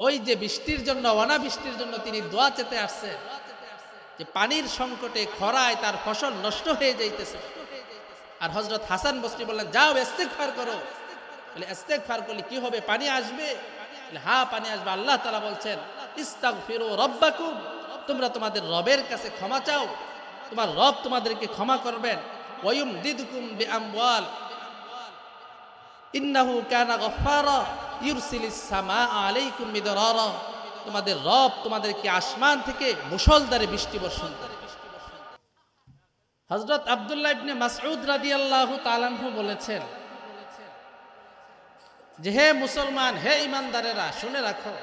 ওই যে বৃষ্টির জন্য, অনাবৃষ্টির জন্য তিনি দোয়া চেতে আসছে যে পানির সংকটে খরায় তার ফসল নষ্ট হয়ে যাইতেছে। আর হজরত হাসান বস্তি বললেন, যাও, ইস্তেগফার করো। বলে, ইস্তেগফার করলে কি হবে? পানি আসবে? বলে হ্যাঁ পানি আসবে। আল্লাহ তালা বলছেন, ইস্তাগফিরু রব্বাকুম। তোমরা তোমাদের রবের কাছে ক্ষমা চাও। তোমার রব তোমাদেরকে ক্ষমা করবেন। ওয়ুম দিদুকুম বিআমওয়াল। ইন্নাহু কানা গফফারা। তোমাদের রব তোমাদেরকে আসমান থেকে বৃষ্টি বর্ষণ করে। তাআলাহু বলেছেন, যে হে মুসলমান, হে ইমানদারেরা শুনে রাখো।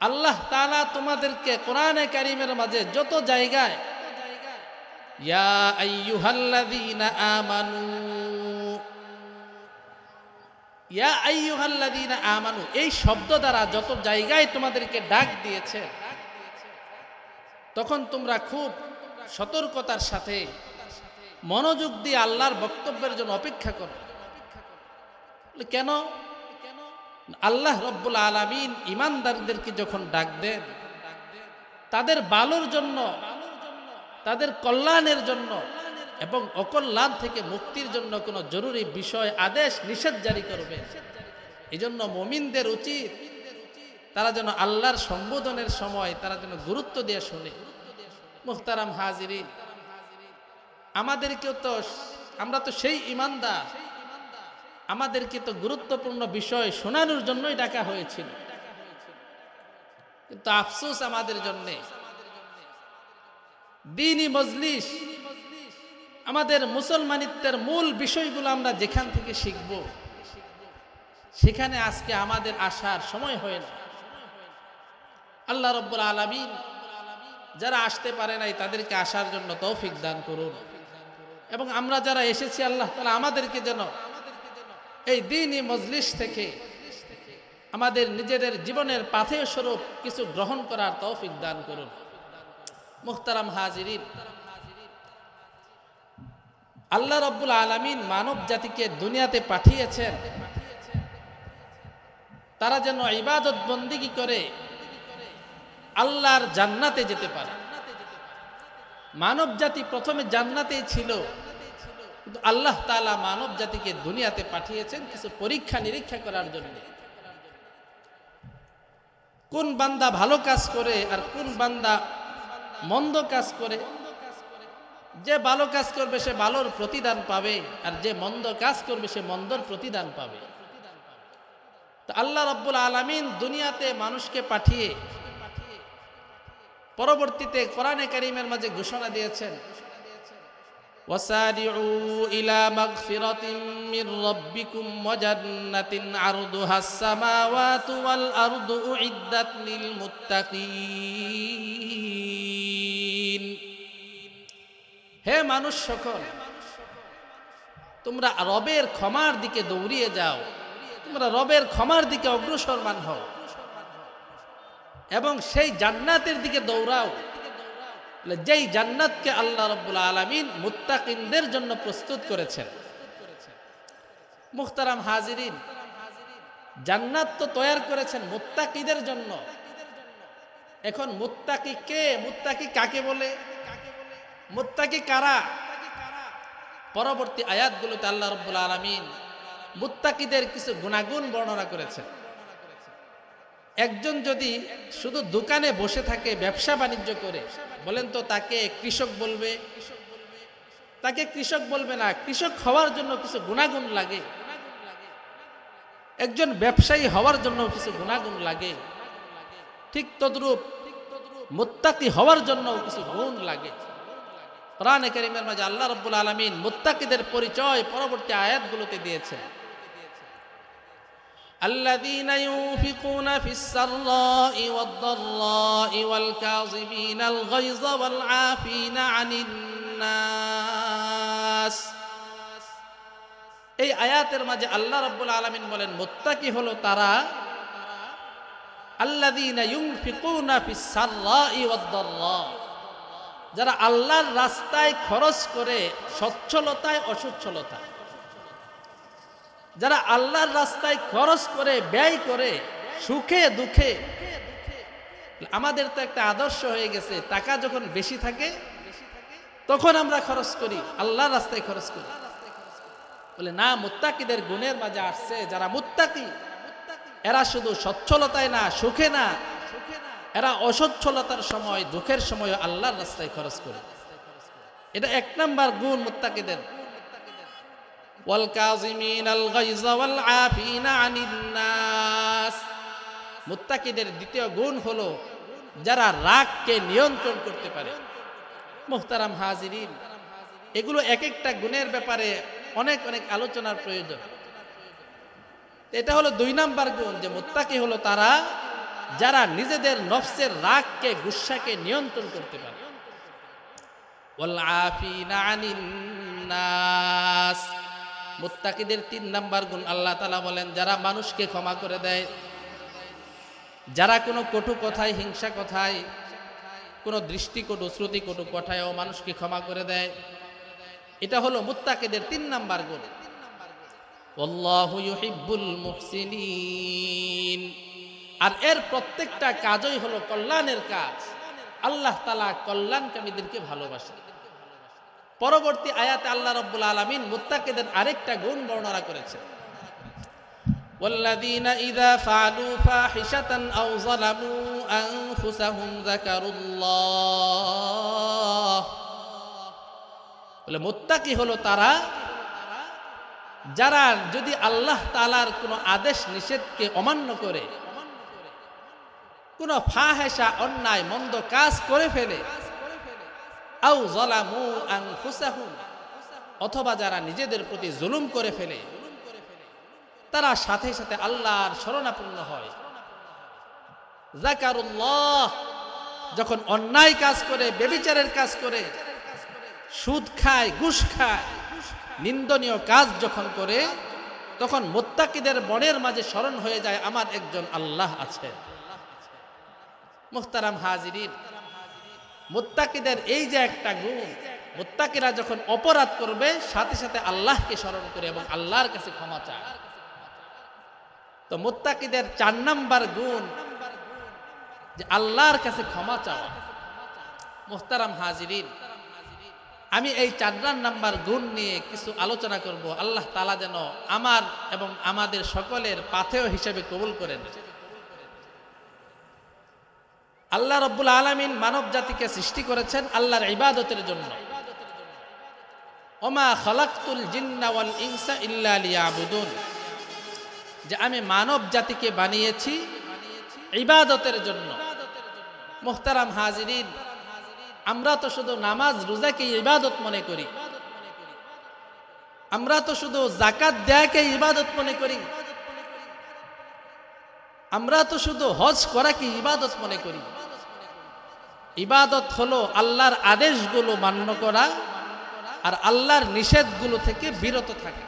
আল্লাহ তাআলা তোমাদেরকে কোরআনে কারীমের মাঝে যত জায়গায়, ইয়া আমানু ইয়া আমানু, এই শব্দ দ্বারা যত জায়গায় তোমাদেরকে ডাক দিয়েছে, তখন তোমরা খুব সতর্কতার সাথে মনোযোগ দিয়ে আল্লাহর বক্তব্যের জন্য অপেক্ষা করো। কেন? আল্লাহ রব্বুল আলামিন ইমানদারদেরকে যখন ডাক দেন, তাদের ভালোর জন্য, তাদের কল্যাণের জন্য এবং অকল্যাণ থেকে মুক্তির জন্য কোনো জরুরি বিষয়, আদেশ, নিষেধ জারি করবে। এই জন্য মমিনদের উচিত তারা যেন আল্লাহর সম্বোধনের সময় তারা যেন গুরুত্ব দিয়ে শোনে। মুখতারাম হাজিরিন, আমাদেরকেও তো আমরা তো সেই ইমানদার, আমাদেরকে তো গুরুত্বপূর্ণ বিষয় শোনানোর জন্যই ডাকা হয়েছিল। কিন্তু আফসোস আমাদের জন্যে। দিনই মজলিস আমাদের মুসলমানিত্বের মূল বিষয়গুলো আমরা যেখান থেকে শিখব, সেখানে আজকে আমাদের আসার সময় হয় না। আল্লাহ রব্বুল আলমিন যারা আসতে পারে নাই, তাদেরকে আসার জন্য তৌফিক দান করুন। এবং আমরা যারা এসেছি, আল্লাহ তালা আমাদেরকে যেন এই দিনই মজলিস থেকে আমাদের নিজেদের জীবনের পাথেয় স্বরূপ কিছু গ্রহণ করার তৌফিক দান করুন। মুখতারাম হাজিরিন আল্লাহ রব্বুল আলমিন মানব জাতিকে দুনিয়াতে পাঠিয়েছেন। তারা যেন ইবাদত বন্দিগি করে, আল্লাহর জান্নাতে যেতে পারে। মানব জাতি প্রথমে জান্নাতেই ছিল, কিন্তু আল্লাহ তালা মানব জাতিকে দুনিয়াতে পাঠিয়েছেন কিছু পরীক্ষা নিরীক্ষা করার জন্য। কোন বান্দা ভালো কাজ করে আর কোন বান্দা মন্দ কাজ করে যে ভালো কাজ করবে সে ভালোর প্রতিদান পাবে আর যে মন্দ কাজ করবে সে মন্দর প্রতিদান পাবে তো আল্লাহ রব্বুল আলমিন দুনিয়াতে মানুষকে পাঠিয়ে পরবর্তীতে কোরআনে কারিমের মাঝে ঘোষণা দিয়েছেন وسارعوا إلى مغفرة من ربكم وجنة عرضها السماوات والأرض أعدت للمتقين হে মানুষ সকল, তোমরা রবের ক্ষমার দিকে দৌড়িয়ে যাও। তোমরা রবের ক্ষমার দিকে অগ্রসরমান হও এবং সেই জান্নাতের দিকে দৌড়াও। যেই জান্নাতকে আল্লাহ রব্বুল আলমিন মুত্তাকিনদের জন্য প্রস্তুত করেছেন। মুখতারাম হাজিরিন, জান্নাত তো তৈরি করেছেন মুত্তাকিদের জন্য। এখন মুত্তাকি কে? মুত্তাকি কাকে বলে? মুত্তাকি কারা? পরবর্তী আয়াতগুলোতে আল্লাহ রব্বুল আলমিন মুত্তাকিদের কিছু গুণাগুণ বর্ণনা করেছেন। একজন যদি শুধু দোকানে বসে থাকে, ব্যবসা বাণিজ্য করে, বলেন তো তাকে কৃষক বলবে? তাকে কৃষক বলবে না। কৃষক হওয়ার জন্য কিছু গুণাগুণ লাগে। একজন ব্যবসায়ী হওয়ার জন্য কিছু গুণাগুণ লাগে। ঠিক তদ্রূপ মুত্তাকি হওয়ার জন্য কিছু গুণ লাগে। কোরআনে কারিমের মাঝে আল্লাহ রব্বুল আলমিন মুত্তাকিদের পরিচয় পরবর্তী আয়াতগুলোতে দিয়েছেন الذين ينفقون في السراء والضراء والكاظمين الغيظ والعافين عن الناس এই আয়াতের মাঝে আল্লাহ রাব্বুল আলামিন বলেন মুত্তাকি হলো তারা আল্লাযীনা ইউনফিকুনা ফিস সাররাই ওয়াদ-দাররা যারা আল্লাহর রাস্তায় খরচ করে সচ্ছলতায় অসচ্ছলতায় যারা আল্লাহর রাস্তায় খরচ করে, ব্যয় করে, সুখে, দুঃখে। আমাদের তো একটা আদর্শ হয়ে গেছে, টাকা যখন বেশি থাকে, তখন আমরা খরচ করি, আল্লাহর রাস্তায় খরচ করি। বলে, না, মুত্তাকিদের গুণের মাঝে আসছে, যারা মুত্তাকি, এরা শুধু সচ্ছলতায় না, সুখে না এরা অসচ্ছলতার সময়, দুঃখের সময় আল্লাহর রাস্তায় খরচ করে। এটা এক নাম্বার গুণ মুত্তাকিদের। মুত্তাকিদের দ্বিতীয় গুণ হলো যারা রাগকে নিয়ন্ত্রণ করতে পারে। মুহতারাম হাজিরিন, এগুলো এক একটা গুণের ব্যাপারে অনেক অনেক আলোচনার প্রয়োজন। এটা হলো দুই নাম্বার গুণ যে মুত্তাকি হলো তারা যারা নিজেদের নফসের রাগকে গুসাকে নিয়ন্ত্রণ করতে পারে। মুত্তাকিদের তিন নাম্বার গুণ আল্লাহ তালা বলেন, যারা মানুষকে ক্ষমা করে দেয়, যারা কোনো কটু কথায়, হিংসা কথায়, কোনো দৃষ্টিকটু, শ্রুতিকটু ও মানুষকে ক্ষমা করে দেয়। এটা হলো মুত্তাকিদের তিন নাম্বার গুণ। ইউহিব্বুল মুহসিনিন। আর এর প্রত্যেকটা কাজই হলো কল্যাণের কাজ আল্লাহ তালা কল্যাণকামীদেরকে ভালোবাসেন পরবর্তী আয়াতে আল্লাহ রব্বুল আলমিন মুত্তাকিদের আরেকটা গুণ বর্ণনা করেছেন والذين إذا فعلوا فاحشة أو ظلموا أنفسهم ذكروا الله বলে মুত্তাকি হলো তারা যারা যদি আল্লাহ তালার কোনো আদেশ নিষেধকে অমান্য করে কোনো ফাহেসা অন্যায়, মন্দ কাজ করে ফেলে। আউ অথবা যারা নিজেদের প্রতি জুলুম করে ফেলে, তারা সাথে সাথে আল্লাহর শরণাপন্ন হয়। যখন অন্যায় কাজ করে, বেবিচারের কাজ করে, সুদ খায়, ঘুষ খায়, নিন্দনীয় কাজ যখন করে, তখন মোত্তাকিদের বনের মাঝে স্মরণ হয়ে যায়, আমার একজন আল্লাহ আছে মুখতারাম হাজিরিন। মুত্তাকিদের এই যে একটা গুণ, মুত্তাকিরা যখন অপরাধ করবে, সাথে সাথে আল্লাহকে স্মরণ করে এবং আল্লাহর কাছে ক্ষমা চায়। তো মুত্তাকিদের চার নাম্বার গুণ, যে আল্লাহর কাছে ক্ষমা চাওয়া। মুহতারাম হাজিরিন, আমি এই চার নাম্বার গুণ নিয়ে কিছু আলোচনা করব। আল্লাহ তালা যেন আমার এবং আমাদের সকলের পাথেয় হিসেবে কবুল করে করেন। আল্লাহ রব্বুল আলমিন মানব জাতিকে সৃষ্টি করেছেন আল্লাহর ইবাদতের জন্য। যে আমি মানব জাতিকে বানিয়েছি ইবাদতের জন্য। মোহতারাম হাজিরিন, আমরা তো শুধু নামাজ রোজাকে ইবাদত মনে করি। আমরা তো শুধু জাকাত দেয়াকে ইবাদত মনে করি। আমরা তো শুধু হজ করাকে ইবাদত মনে করি। ইবাদত হলো আল্লাহর আদেশগুলো মান্য করা আর আল্লাহর নিষেধগুলো থেকে বিরত থাকা।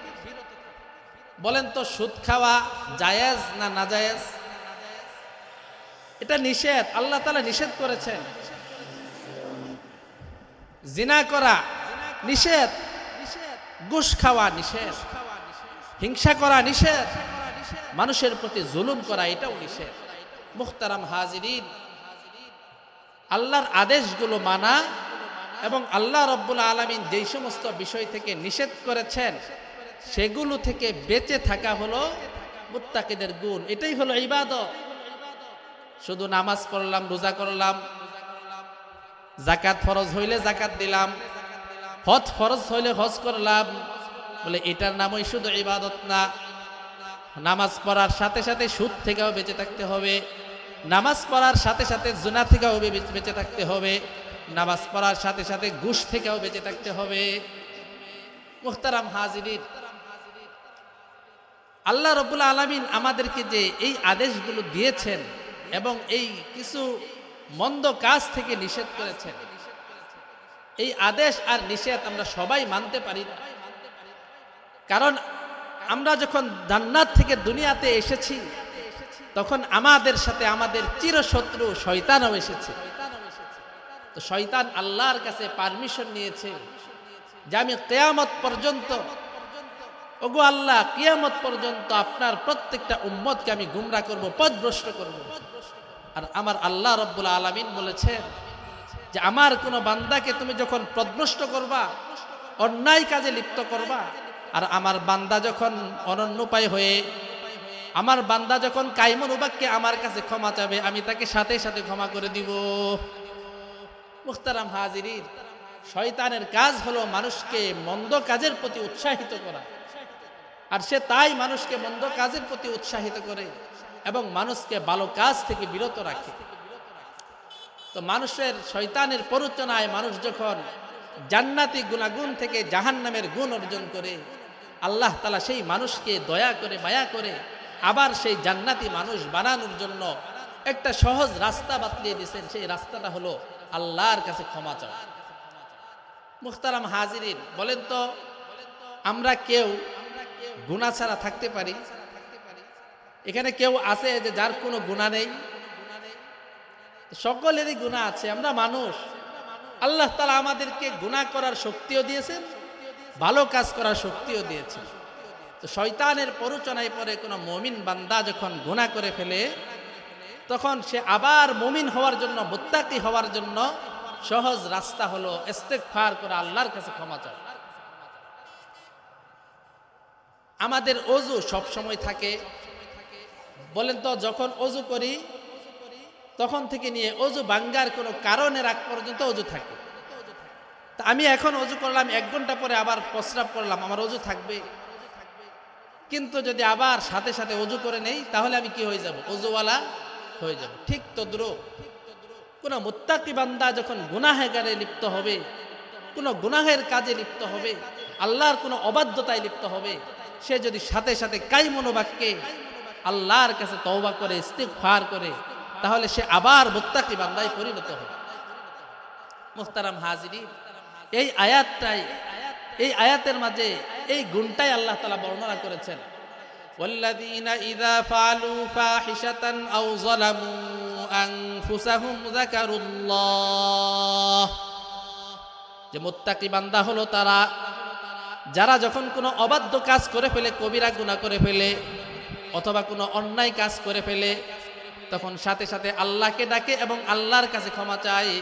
বলেন তো, সুদ খাওয়া জায়েজ না না জায়েজ এটা নিষেধ। আল্লাহ তালা নিষেধ করেছেন। জিনা করা নিষেধ। ঘুষ খাওয়া নিষেধ। হিংসা করা নিষেধ। মানুষের প্রতি জুলুম করা এটাও নিষেধ। মুখতারাম হাজিরিন আল্লাহর আদেশগুলো মানা এবং আল্লাহ রব্বুল আলমিন যেই সমস্ত বিষয় থেকে নিষেধ করেছেন, সেগুলো থেকে বেঁচে থাকা হলো মুত্তাকিদের গুণ। এটাই হলো ইবাদত। শুধু নামাজ পড়লাম, রোজা করলাম জাকাত ফরজ হইলে জাকাত দিলাম, হজ ফরজ হইলে হজ করলাম, বলে এটার নামই শুধু ইবাদত না, নামাজ পড়ার সাথে সাথে সুদ থেকেও বেঁচে থাকতে হবে। নামাজ পড়ার সাথে সাথে জুনা থেকেও বেঁচে থাকতে হবে। নামাজ পড়ার সাথে সাথে ঘুষ থেকেও বেঁচে থাকতে হবে। মুখতারাম হাজিরিন, আল্লাহ রবুল আলমিন আমাদেরকে যে এই আদেশগুলো দিয়েছেন এবং এই কিছু মন্দ কাজ থেকে নিষেধ করেছেন, এই আদেশ আর নিষেধ আমরা সবাই মানতে পারি না। কারণ আমরা যখন জান্নাত থেকে দুনিয়াতে এসেছি তখন আমাদের সাথে আমাদের চিরশত্রু শয়তানও এসেছে। তো শয়তান আল্লাহর কাছে পারমিশন নিয়েছে যে আমি কেয়ামত পর্যন্ত, ওগো আল্লাহ, কিয়ামত পর্যন্ত আপনার প্রত্যেকটা উম্মতকে আমি গুমরা করব, পথভ্রষ্ট করব। আর আমার আল্লাহ রব্বুল আলামিন বলেছেন যে আমার কোনো বান্দাকে তুমি যখন পদভ্রষ্ট করবা, অন্যায় কাজে লিপ্ত করবা, আর আমার বান্দা যখন অনন্যপায় হয়ে আমার বান্দা যখন কাইমন উবাককে আমার কাছে ক্ষমা চাবে, আমি তাকে সাথে সাথে ক্ষমা করে দিব। মুখতারাম হাজিরির শয়তানের কাজ হলো মানুষকে মন্দ কাজের প্রতি উৎসাহিত করা। আর সে তাই মানুষকে মন্দ কাজের প্রতি উৎসাহিত করে এবং মানুষকে ভালো কাজ থেকে বিরত রাখে। তো মানুষের শয়তানের প্ররোচনায় মানুষ যখন জান্নাতি গুণাগুণ থেকে জাহান্নামের গুণ অর্জন করে, আল্লাহ তালা সেই মানুষকে দয়া করে, মায়া করে আবার সেই জান্নাতি মানুষ বানানোর জন্য একটা সহজ রাস্তা বাতলিয়ে দিয়েছেন। সেই রাস্তাটা হলো আল্লাহর কাছে ক্ষমা চাওয়া। মুখতারাম হাজিরিন, বলেন তো, আমরা কেউ গুণা ছাড়া থাকতে পারি? এখানে কেউ আছে যে যার কোনো গুণা নেই? সকলেরই গুণা আছে, আমরা মানুষ। আল্লাহ তালা আমাদেরকে গুণা করার শক্তিও দিয়েছেন, ভালো কাজ করার শক্তিও দিয়েছেন। তো শয়তানের প্ররোচনায় পরে কোনো মমিন বান্দা যখন গুণা করে ফেলে, তখন সে আবার মমিন হওয়ার জন্য, মোত্তাকি হওয়ার জন্য সহজ রাস্তা হলো ইস্তেগফার করে আল্লাহর কাছে ক্ষমা চাওয়া। আমাদের অজু সব সময় থাকে। বলেন তো, যখন অজু করি, তখন থেকে নিয়ে অজু বাঙ্গার কোনো কারণের আগ পর্যন্ত অজু থাকে। তা আমি এখন অজু করলাম, এক ঘণ্টা পরে আবার প্রস্রাব করলাম, আমার অজু থাকবে। কিন্তু যদি আবার সাথে সাথে অজু করে নেই, তাহলে আমি কি হয়ে যাব? অজুওয়ালা হয়ে যাব। ঠিক তদ্রুপ। কোন মুত্তাকি বান্দা যখন গুনাহেগারে লিপ্ত হবে, কোন গুনাহের কাজে লিপ্ত হবে, আল্লাহর কোনো অবাধ্যতায় লিপ্ত হবে, সে যদি সাথে সাথে কাই মনোবাক্যে আল্লাহর কাছে তওবা করে, ইস্তিগফার করে, তাহলে সে আবার মুত্তাকি বান্দায় পরিণত হবে। মুখতারাম হাজিরি এই আয়াতটাই এই আয়াতের মাঝে এই গুণটাই আল্লাহ তালা বর্ণনা করেছেন والذين إذا فعلوا فاحشة أو ظلموا أنفسهم ذكروا الله যে মুত্তাকি বান্দা হলো তারা যারা যখন কোনো অবাধ্য কাজ করে ফেলে কবিরা গুণা করে ফেলে অথবা কোনো অন্যায় কাজ করে ফেলে তখন সাথে সাথে আল্লাহকে ডাকে এবং আল্লাহর কাছে ক্ষমা চায়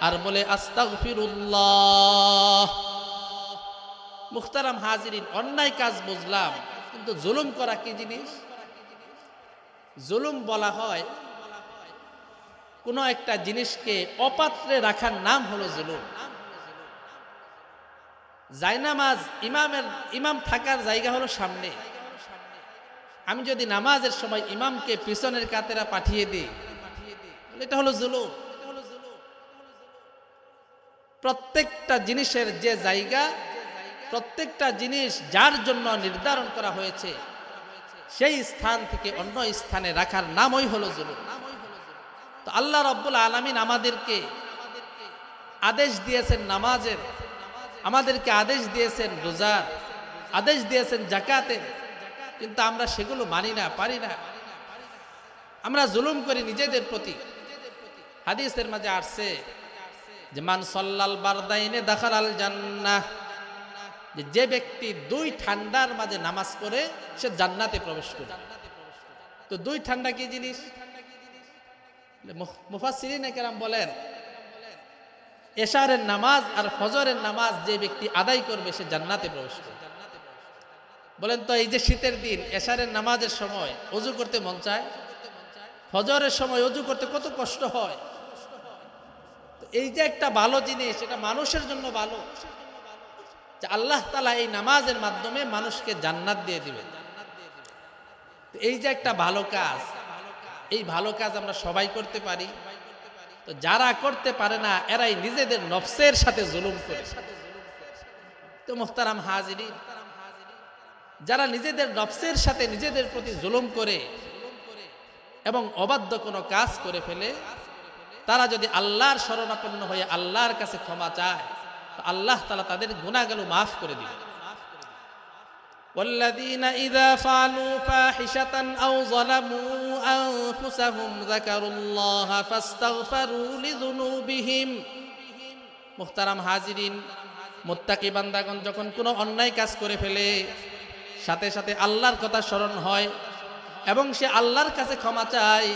আর বলে আস্তাগফিরুল্লাহ মুখতারাম হাজিরিন, অন্যায় কাজ বুঝলাম, কিন্তু জুলুম করা কি জিনিস? জুলুম বলা হয়, কোনো একটা জিনিসকে অপাত্রে রাখার নাম হলো জুলুম। জায়নামাজ ইমামের, ইমাম থাকার জায়গা হলো সামনে। আমি যদি নামাজের সময় ইমামকে পিছনের কাতেরা পাঠিয়ে দিই এটা হলো জুলুম। প্রত্যেকটা জিনিসের যে জায়গা প্রত্যেকটা জিনিস যার জন্য নির্ধারণ করা হয়েছে, সেই স্থান থেকে অন্য স্থানে রাখার নামই হলো জুলুম। তো আল্লাহ রব্বুল আলমিন আমাদেরকে আদেশ দিয়েছেন নামাজের, আমাদেরকে আদেশ দিয়েছেন রোজার আদেশ দিয়েছেন জাকাতের কিন্তু আমরা সেগুলো মানি না, পারি না। আমরা জুলুম করি নিজেদের প্রতি। হাদিসের মাঝে আসছে যে, মান সল্লাল বারদাইনে দাখাল আল জান্নাহ। যে যে ব্যক্তি দুই ঠান্ডার মাঝে নামাজ পড়ে, সে জান্নাতে প্রবেশ করে। তো দুই ঠান্ডা কি জিনিস? মুফাসিরিন কেরাম বলেন, এশারের নামাজ আর ফজরের নামাজ যে ব্যক্তি আদায় করবে, সে জান্নাতে প্রবেশ করবে বলেন তো, এই যে শীতের দিন, এশারের নামাজের সময় অজু করতে মন চায়? ফজরের সময় অজু করতে কত কষ্ট হয়? এই যে একটা ভালো জিনিস, এটা মানুষের জন্য ভালো। যে আল্লাহ তালা এই নামাজের মাধ্যমে মানুষকে জান্নাত দিয়ে দিবেন। তো এই যে একটা ভালো কাজ, এই ভালো কাজ আমরা সবাই করতে পারি। তো যারা করতে পারে না, এরাই নিজেদের নফসের সাথে জুলুম করে। তো মুখতারাম হাজিরি যারা নিজেদের নফসের সাথে নিজেদের প্রতি জুলুম করে এবং অবাধ্য কোনো কাজ করে ফেলে, তারা যদি আল্লাহর শরণাপন্ন হয়ে আল্লাহর কাছে ক্ষমা চায় আল্লাহ তালা তাদের গুণাগুলো মাফ করে দিবে والذين إذا فعلوا فاحشة أو ظلموا أنفسهم ذكروا الله فاستغفروا لذنوبهم মুখতারাম হাজিরিন মোত্তাকি বান্দাগণ যখন কোনো অন্যায় কাজ করে ফেলে সাথে সাথে আল্লাহর কথা স্মরণ হয় এবং সে আল্লাহর কাছে ক্ষমা চায়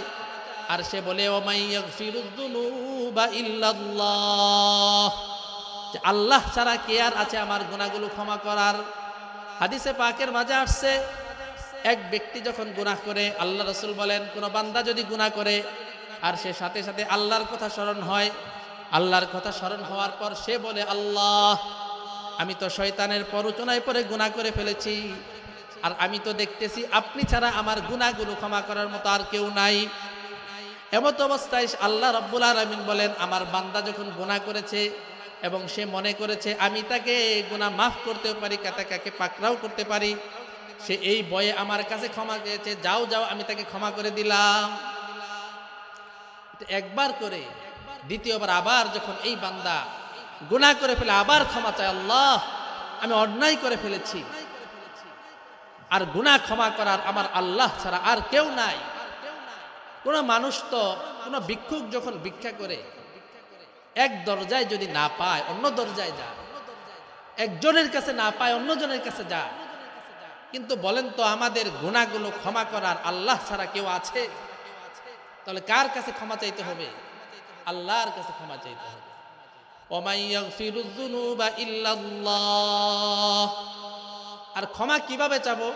আর সে বলে ওমাইয়াগফিরুদ্দুনুবা ইল্লাল্লাহ যে আল্লাহ ছাড়া কে আর আছে? আমার গুণাগুলো ক্ষমা করার। হাদিসে পাকের মাঝে আসছে, এক ব্যক্তি যখন গুনাহ করে, আল্লাহ রসুল বলেন, কোনো বান্দা যদি গুনাহ করে আর সে সাথে সাথে আল্লাহর কথা স্মরণ হয়, আল্লাহর কথা স্মরণ হওয়ার পর সে বলে, আল্লাহ, আমি তো শয়তানের পরচনায় পরে গুনাহ করে ফেলেছি। আর আমি তো দেখতেছি আপনি ছাড়া আমার গুনাহগুলো ক্ষমা করার মতো আর কেউ নাই। এমত অবস্থায় আল্লাহ রব্বুল আলমিন বলেন, আমার বান্দা যখন গুণা করেছে এবং সে মনে করেছে, আমি তাকে গুনাহ মাফ করতেও পারি কাকে পাকড়াও করতে পারি। সে এই বয়ে আমার কাছে ক্ষমা চেয়েছে, যাও যাও, আমি তাকে ক্ষমা করে দিলাম। একবার করে, দ্বিতীয়বার আবার যখন এই বান্দা গুনাহ করে ফেলে, আবার ক্ষমা চায়, আল্লাহ, আমি অন্যায় করে ফেলেছি। আর গুনাহ ক্ষমা করার আমার আল্লাহ ছাড়া আর কেউ নাই। কোনো মানুষ তো, কোনো ভিক্ষুক যখন ভিক্ষা করে এক দরজায় যদি না পায়, অন্য দরজায় যা। একজনের কাছে না পায়, অন্যজনের কাছে যা। কিন্তু বলেন তো আমাদের গুণাগুলো ক্ষমা করার আল্লাহ ছাড়া কেউ আছে? তাহলে কার কাছে ক্ষমা চাইতে হবে? আল্লাহর কাছে ক্ষমা চাইতে হবে। আর ক্ষমা কীভাবে চাবো?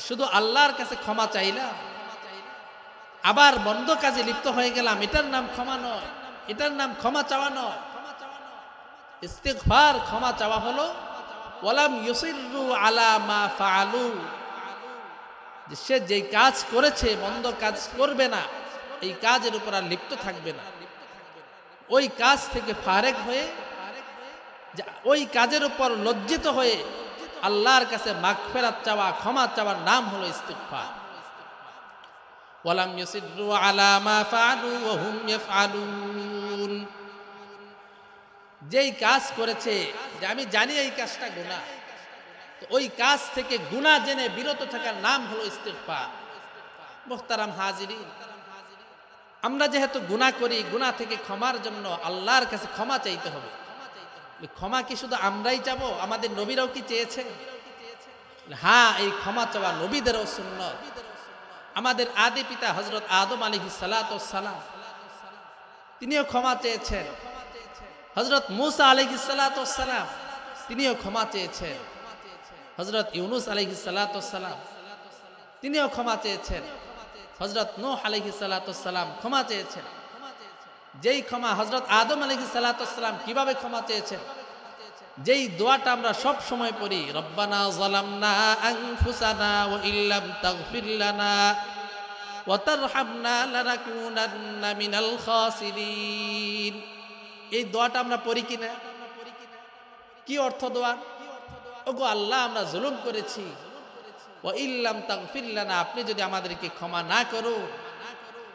শুধু আল্লাহর কাছে ক্ষমা চাইলাম। আবার বন্ধ কাজে লিপ্ত হয়ে গেলাম, এটার নাম ক্ষমা নয়। এটার নাম ক্ষমা চাওয়া নয়। ইস্তেকফার ক্ষমা চাওয়া হলো, ওয়ালাম ইউসিরু আলা মা ফালু যে সে যেই কাজ করেছে মন্দ কাজ করবে না, এই কাজের উপর আর লিপ্ত থাকবে না। ওই কাজ থেকে ফারেক হয়ে ওই কাজের উপর লজ্জিত হয়ে আল্লাহর কাছে মাগফেরাত চাওয়া, ক্ষমা চাওয়ার নাম হলো ইস্তিগফার। ওয়ালাম ইউসিরু আলা মা ফালু ওয়া যেই কাজ করেছে, যে আমি জানি এই কাজটা গুণা তো ওই কাজ থেকে গুণা জেনে বিরত থাকার নাম হলো ইস্তেফা মোহতারাম হাজিরি আমরা যেহেতু গুণা করি গুণা থেকে ক্ষমার জন্য আল্লাহর কাছে ক্ষমা চাইতে হবে। ক্ষমা কি শুধু আমরাই চাব? আমাদের নবীরাও কি চেয়েছে হ্যাঁ এই ক্ষমা চাওয়া নবীদেরও শূন্য আমাদের আদি পিতা হজরত আদম আলী সালাম, তিনিও ক্ষমা চেয়েছেন। হজরত মুসা আলহিসাল্লাম তিনিও ক্ষমা চেয়েছেন। হজরত ইউনুস আলহিসাল্লাম তিনিও ক্ষমা চেয়েছেন। হজরত নো নোহ আলহিসাল্লাম ক্ষমা চেয়েছেন। যেই ক্ষমা হজরত আদম আলহিসাল্লাম কীভাবে ক্ষমা চেয়েছেন? যেই দোয়াটা আমরা সব সময় পড়ি, রব্বানা জালামনা আনফুসানা ওয়া ইল্লাম তাগফির লানা ওয়া তারহামনা লানাকুনান্না মিনাল খাসিরিন। এই দোয়াটা আমরা পড়ি কিনা? কি অর্থ দোয়া? ওগো আল্লাহ, আমরা জুলুম করেছি। ও ইল্লাম তাগফিল্লানা আপনি যদি আমাদেরকে ক্ষমা না করো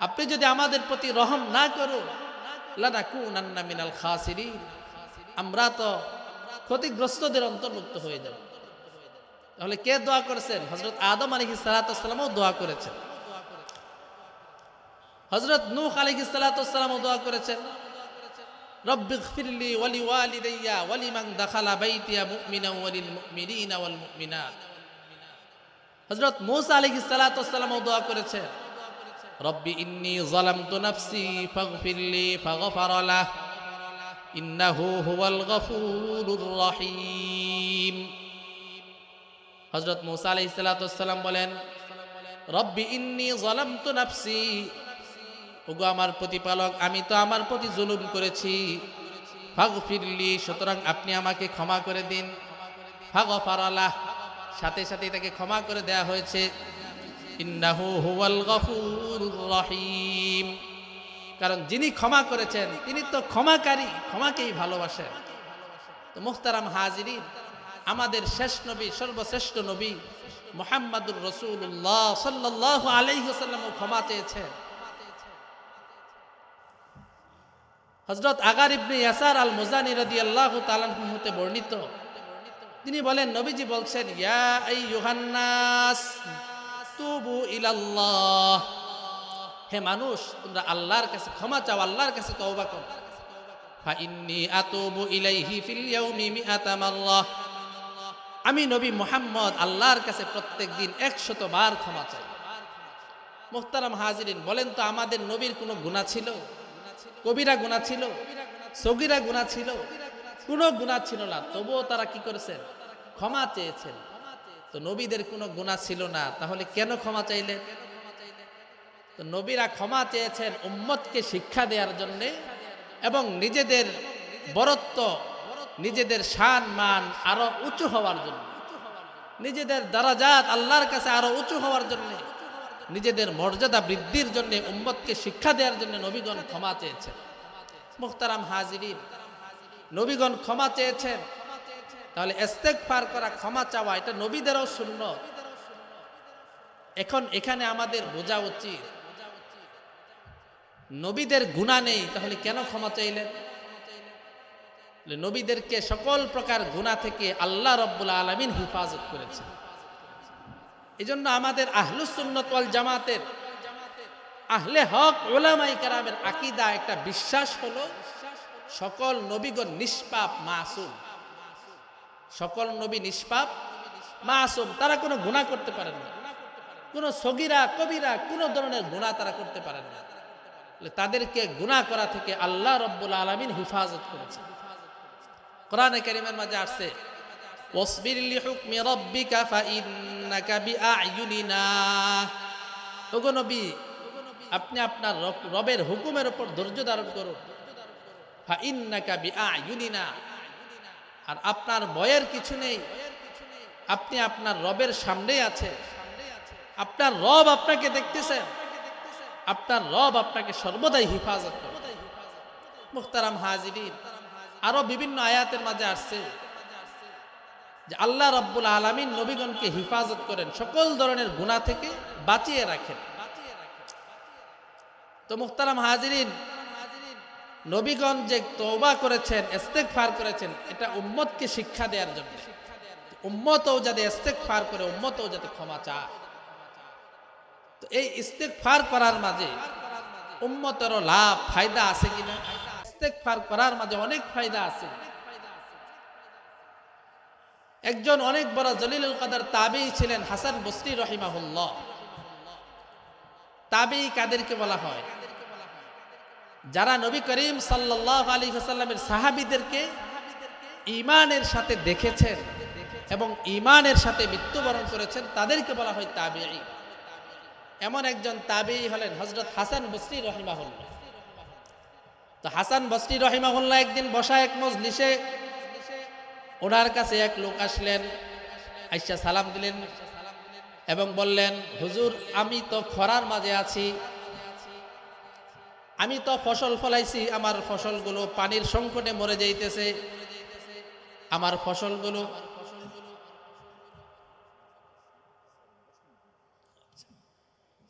আপনি যদি আমাদের প্রতি রহম না করো লানা কুনান্না মিনাল খাসিরি আমরা তো ক্ষতিগ্রস্তদের অন্তর্ভুক্ত হয়ে যাবে। তাহলে কে দোয়া করেছেন? হজরত আদম আলী সালাতামও দোয়া করেছেন। হজরত নূহ আলী সালাতামও দোয়া করেছেন। রব্বিগফিরলি ওয়ালি ওয়ালি মান দাখালা ওয়ালিল ওয়াল মুমিনাত। হযরত মূসা আলাইহিস সালাতু দোয়া করেছেন। রব্বি ইন্নী যালামতু নাফসি ফাগফিরলি ইন্নাহু হুয়াল গফুরুর রহিম। হযরত মূসা আলাইহিস সালাতু ওয়াসসালাম বলেন, রব্বি ইন্নী যালামতু নাফসি। ওগো আমার প্রতিপালক, আমি তো আমার প্রতি জুলুম করেছি। ফাগ ফিরলি সুতরাং আপনি আমাকে ক্ষমা করে দিন। ফাগ ফারালাহ সাথে সাথে তাকে ক্ষমা করে দেয়া হয়েছে। ইন্নাহু হুয়াল গফুর রহিম। কারণ যিনি ক্ষমা করেছেন, তিনি তো ক্ষমাকারী, ক্ষমাকেই ভালোবাসেন তো মুখতারাম হাজিরি আমাদের শেষ নবী, সর্বশ্রেষ্ঠ নবী মোহাম্মদুর রসুল্লাহ সাল্লাহ আলাইসাল্লামও ক্ষমা চেয়েছেন হজরত আগার ইবনে ইয়াসার আল মুজানি রদি আল্লাহ হতে বর্ণিত। তিনি বলেন, নবীজি বলছেন, ইয়া ইউহান্নাস তুবু ইলাল্লাহ। হে মানুষ, তোমরা আল্লাহর কাছে ক্ষমা চাও, আল্লাহর কাছে তওবা করো। ফা ইন্নী আতুবু ইলাইহি ফিল ইয়াউমি মিআতা মাররাহ আমি নবী মোহাম্মদ আল্লাহর কাছে প্রত্যেক দিন একশত বার ক্ষমা চাই। মোহতারাম হাজিরিন, বলেন তো আমাদের নবীর কোনো গুণা ছিল? কবিরা গুণা ছিল? সগিরা গুণা ছিল? কোনো গুণা ছিল না। তবুও তারা কি করেছেন? ক্ষমা চেয়েছেন। তো নবীদের কোনো গুণা ছিল না। তাহলে কেন ক্ষমা চাইলেন? তো নবীরা ক্ষমা চেয়েছেন উম্মতকে শিক্ষা দেওয়ার জন্যে এবং নিজেদের বরত্ব, নিজেদের শান মান আরও উঁচু হওয়ার জন্য। নিজেদের দারাজাত আল্লাহর কাছে আরও উঁচু হওয়ার জন্য, নিজেদের মর্যাদা বৃদ্ধির জন্য উম্মতকে শিক্ষা দেওয়ার জন্য নবীগণ ক্ষমা চেয়েছেন। মুখতারাম হাজিরিন, নবীগণ ক্ষমা চেয়েছেন। তাহলে এস্তেক পার করা, ক্ষমা চাওয়া, এটা নবীদেরও শূন্য এখন এখানে আমাদের বোঝা উচিত নবীদের গুণা নেই, তাহলে কেন ক্ষমা চাইলেন? নবীদেরকে সকল প্রকার গুণা থেকে আল্লাহ রব্বুল আলমিন হিফাজত করেছে এই জন্য আমাদের আহলুসুন্নত ওয়াল জামাতের, আহলে হক ওলামাই কারামের আকিদা একটা বিশ্বাস হলো, সকল নবীগণ নিষ্পাপ, মাসুম। সকল নবী নিষ্পাপ, মাসুম। তারা কোনো গুণা করতে পারেন না। কোনো সগিরা, কবিরা, কোনো ধরনের গুণা তারা করতে পারেন না। তাদেরকে গুণা করা থেকে আল্লাহ রব্বুল আলমিন হিফাজত করেছে কোরআনে কারিমের মাঝে আসছে, ওয়াসবির লিহুকমি রাব্বিকা ফাইন্নাকা বিআয়ুনিনা। ওগো নবী, আপনি আপনার রবের হুকুমের উপর ধৈর্য ধারণ করুন। ফাইন্নাকা বিআয়ুনিনা। আর আপনার ভয়ের কিছু নেই। আপনি আপনার রবের সামনেই আছে আপনার রব আপনাকে দেখতেছেন। আপনার রব আপনাকে সর্বদাই হিফাজত করে মুখতারাম হাজিরিন, আরও বিভিন্ন আয়াতের মাঝে আসছে যে আল্লাহ রব্বুল আলমিন নবীগণকে হিফাজত করেন, সকল ধরনের গুণা থেকে বাঁচিয়ে রাখেন। তো মুখতারাম হাজিরিন, নবীগণ যে তৌবা করেছেন, ইস্তেগফার করেছেন, এটা উম্মতকে শিক্ষা দেওয়ার জন্য। উম্মতও যাতে ইস্তেগফার করে, উম্মতও যাতে ক্ষমা চায়। তো এই ইস্তেগফার করার মাঝে উম্মতেরও লাভ, ফায়দা আছে কিনা? ইস্তেগফার করার মাঝে অনেক ফায়দা আছে। একজন অনেক বড় জলিলুল কাদার তাবেই ছিলেন হাসান বসরি রহিমাহুল্লাহ। তাবেই কাদেরকে বলা হয়। যারা নবী করিম সাল্লাহ আলী সাহাবিদেরকে ইমানের সাথে দেখেছেন এবং ইমানের সাথে মৃত্যুবরণ করেছেন, তাদেরকে বলা হয় তাবেই এমন একজন তাবি হলেন হজরত হাসান বসরি রহিমাহুল্লাহ। তো হাসান বসরি রহিমাহুল্লাহ একদিন বসা এক মজলিসে ওনার কাছে এক লোক আসলেন, আইসা সালাম দিলেন এবং বললেন, হুজুর, আমি তো খরার মাঝে আছি, আমি তো ফসল ফলাইছি, আমার ফসলগুলো পানির সংকটে মরে যাইতেছে, আমার ফসলগুলো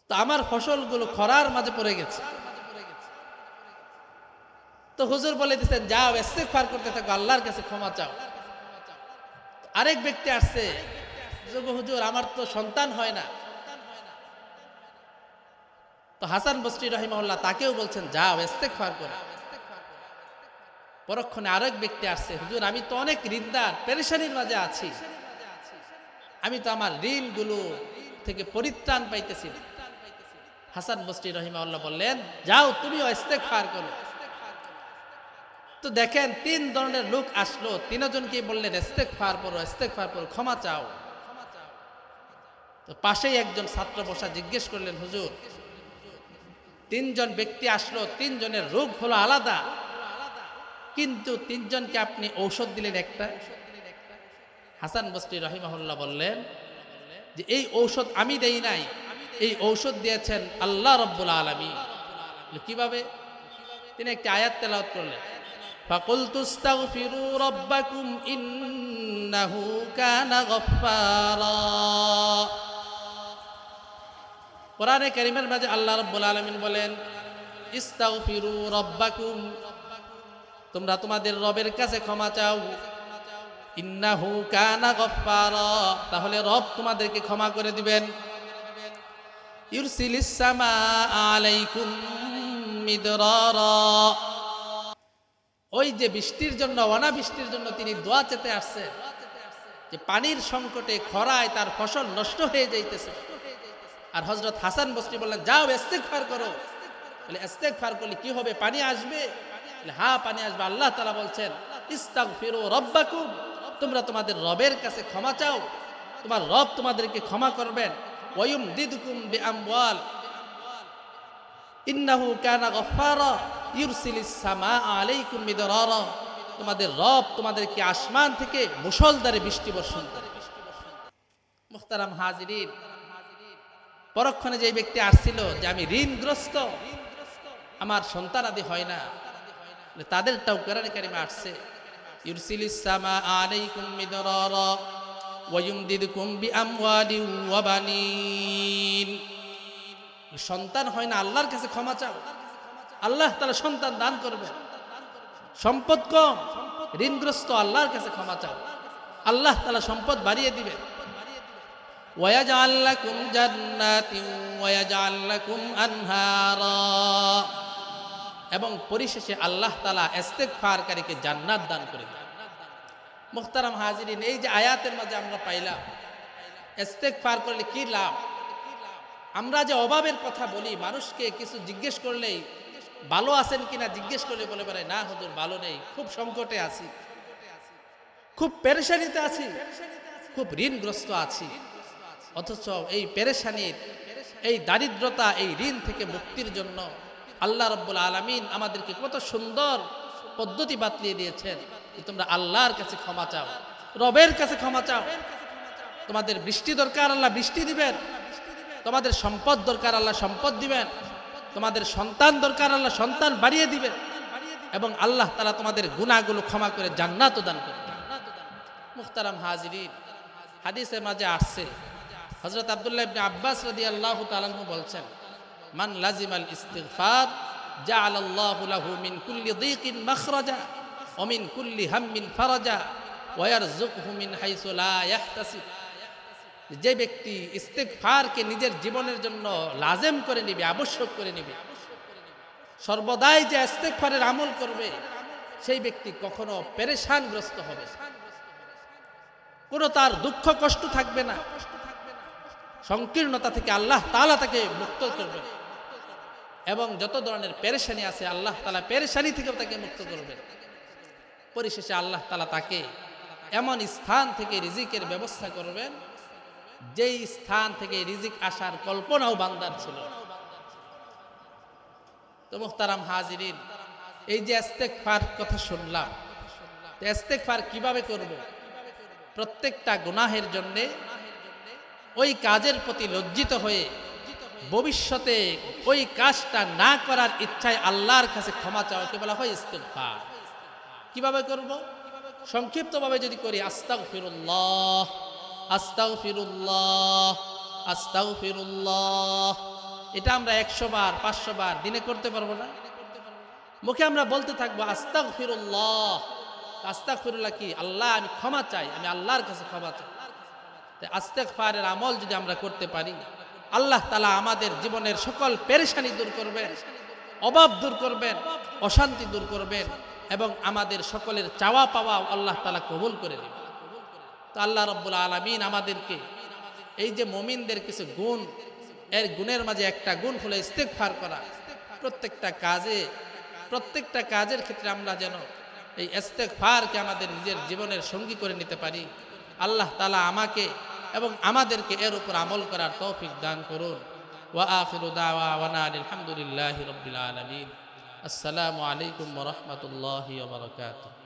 তো আমার ফসলগুলো খরার মাঝে পড়ে গেছে। তো হুজুর বলে দিচ্ছেন যাও, ইস্তেগফার করতে থাকো, আল্লাহর কাছে ক্ষমা চাও। আরেক ব্যক্তি আসছে, হুজুর আমার তো সন্তান হয় না। তো হাসান বস্রি রহিমাহুল্লাহ তাকেও বলছেন, যাও, ইস্তেগফার করো। পরক্ষণে আরেক ব্যক্তি আসছে, হুজুর, আমি তো অনেক ঋণদার, পেরেশানির মাঝে আছি। আমি তো আমার ঋণগুলো থেকে পরিত্রাণ পাইতেছি না। হাসান বস্রি রহিমাউল্লাহ বললেন, যাও, তুমিও ইস্তেগফার করো। তো দেখেন, তিন ধরনের লোক আসলো। তিনজনকে বললেন, ইস্তেগফার করো ইস্তেগফার করো ক্ষমা চাও। তো পাশেই একজন ছাত্র বসা জিজ্ঞেস করলেন, হুজুর, তিনজন ব্যক্তি আসলো, তিনজনের রোগ হলো আলাদা। কিন্তু তিনজনকে আপনি ঔষধ দিলেন একটা? হাসান বস্তি রহিমাহুল্লাহ বললেন, যে এই ঔষধ আমি দেই নাই এই ঔষধ দিয়েছেন আল্লাহ রব্বুল আলমী কীভাবে? তিনি একটি আয়াত তেলাওয়াত করলেন। ফাকুল রব্বাকুম মাঝে আলামিন বলেন রব্বাকুম। তোমরা তোমাদের রবের কাছে ক্ষমা চাও। ইন্নাহু কানা গফফারা। তাহলে রব তোমাদেরকে ক্ষমা করে দিবেন। ওই যে বৃষ্টির জন্য, অনাবৃষ্টির জন্য তিনি দোয়া চেতে আসছেন যে পানির সংকটে খরায় তার ফসল নষ্ট হয়ে যাইতেছে। আর হজরত হাসান বস্তি বললেন, যাও, ইস্তেগফার করো। বলে, ইস্তেগফার করলে কি হবে? পানি আসবে? বলে হ্যাঁ পানি আসবে। আল্লাহ তালা বলছেন, ইস্তাগফিরু রব্বাকুম। তোমরা তোমাদের রবের কাছে ক্ষমা চাও। তোমার রব তোমাদেরকে ক্ষমা করবেন। ওয়ুম দিদুকুম বিআমওয়াল। ইন্নাহু কানা গফফারা ইউরসিলিস সামা আলাইকুম মিদরারা। তোমাদের রব তোমাদেরকে আসমান থেকে মুষলধারে বৃষ্টি বর্ষণ করে। মুখতারাম হাজিরিন, পরক্ষণে যে ব্যক্তি আসছিল যে আমি ঋণগ্রস্ত, আমার সন্তান আদি হয় না তাদেরটাও কোরআনে কারিমে আসছে, ইউরসিলিস সামা আলাইকুম মিদরারা। ওয়ায়ুমদিদকুম বিআমওয়ালিন ওয়া বানিন সন্তান হয় না আল্লাহর কাছে ক্ষমা চাও আল্লাহ তাআলা সন্তান দান করবে সম্পদ কম ঋণগ্রস্ত আল্লাহর কাছে ক্ষমা চাও আল্লাহ তাআলা সম্পদ বাড়িয়ে দিবে ويجعل لكم جنات ويجعل لكم أنهارا এবং পরিশেষে আল্লাহ তালা ইস্তেগফারকারীকে জান্নাত দান করে দেন মুখতারাম হাজিরিন, এই যে আয়াতের মাঝে আমরা পাইলাম, ইস্তেগফার করলে কি লাভ? আমরা যে অভাবের কথা বলি, মানুষকে কিছু জিজ্ঞেস করলেই ভালো আছেন কিনা জিজ্ঞেস করলে বলে পারে, না হুজুর, ভালো নেই, খুব সংকটে আছি, খুব পেরেশানিতে আছি, খুব ঋণগ্রস্ত আছি, অথচ এই পেরেশানির, এই দারিদ্রতা, এই ঋণ থেকে মুক্তির জন্য আল্লাহ রব্বুল আলমিন আমাদেরকে কত সুন্দর পদ্ধতি বাতলিয়ে দিয়েছেন তোমরা আল্লাহর কাছে ক্ষমা চাও, রবের কাছে ক্ষমা চাও। তোমাদের বৃষ্টি দরকার, আল্লাহ বৃষ্টি দিবেন। তোমাদের সম্পদ দরকার, আল্লাহ সম্পদ দিবেন। তোমাদের সন্তান দরকার, আল্লাহ সন্তান বাড়িয়ে দিবেন। এবং আল্লাহ তালা তোমাদের গুণাগুলো ক্ষমা করে জান্নাত দান করবেন। মুখতারাম হাজিরিন, হাদিসের মাঝে আসছে। হজরত আবদুল্লাহ আব্বাস রাদি আল্লাহ তালাহু বলছেন, মান লাজিমাল ইস্তিগফার লাহু মিন কুল্লি দীকিন মাখরাজা ওয়া মিন কুল্লি হাম্মিন ফারাজা ওয়া ইয়ারযুকহু মিন হাইসু লা ইয়াহতাসিব। যে ব্যক্তি ইস্তেগফারকে নিজের জীবনের জন্য লাজেম করে নিবে, আবশ্যক করে নিবে, সর্বদাই যে ইস্তেগফারের আমল করবে, সেই ব্যক্তি কখনো পেরেশানগ্রস্ত হবে। কোনো তার দুঃখ কষ্ট থাকবে না, সংকীর্ণতা থেকে আল্লাহ তালা তাকে মুক্ত করবেন। এবং যত ধরনের পেরেশানি আছে, আল্লাহ তালা পেরেশানি থেকেও তাকে মুক্ত করবেন। পরিশেষে আল্লাহ তালা তাকে এমন স্থান থেকে রিজিকের ব্যবস্থা করবেন, যেই স্থান থেকে রিজিক আসার কল্পনাও বান্দার ছিল। তো মুখতারাম হাজিরিন, এই যে এস্তেক ফার কথা শুনলাম এস্তেক ফার কীভাবে করব? প্রত্যেকটা গুনাহের জন্যে ওই কাজের প্রতি লজ্জিত হয়ে ভবিষ্যতে ওই কাজটা না করার ইচ্ছায় আল্লাহর কাছে ক্ষমা চাওয়াকে বলা হয় ইস্তেগফার। কীভাবে করব? সংক্ষিপ্তভাবে যদি করি আস্তাগ ফিরুল্লাহ আস্তাগ ফিরুল্লাহ আস্তাগ ফিরুল্লাহ এটা আমরা একশো বার, পাঁচশো বার দিনে করতে পারব না। মুখে আমরা বলতে থাকব আস্তাগ ফিরুল্লাহ আস্তাক ফিরুল্লাহ কি? আল্লাহ, আমি ক্ষমা চাই, আমি আল্লাহর কাছে ক্ষমা চাই। আস্তেক ফারের আমল যদি আমরা করতে পারি আল্লাহ তালা আমাদের জীবনের সকল পেরেশানি দূর করবেন, অভাব দূর করবেন, অশান্তি দূর করবেন এবং আমাদের সকলের চাওয়া পাওয়া আল্লাহ তালা কবুল করে দেবেন তো আল্লাহ রব্বুল আলমিন আমাদেরকে এই যে মমিনদের কিছু গুণ, এর গুণের মাঝে একটা গুণ হলো ইস্তেকফার করা। প্রত্যেকটা কাজে, প্রত্যেকটা কাজের ক্ষেত্রে আমরা যেন এই ইস্তেকফারকে আমাদের নিজের জীবনের সঙ্গী করে নিতে পারি। আল্লাহ তালা আমাকে এবং আমাদেরকে এর উপর আমল করার তৌফিক দান করুন। ওয়া আখিরু দাওয়ানা আলহামদুলিল্লাহি রাব্বিল আলামিন। আসসালামু আলাইকুম ওয়া রাহমাতুল্লাহি ওয়া বারাকাতুহু।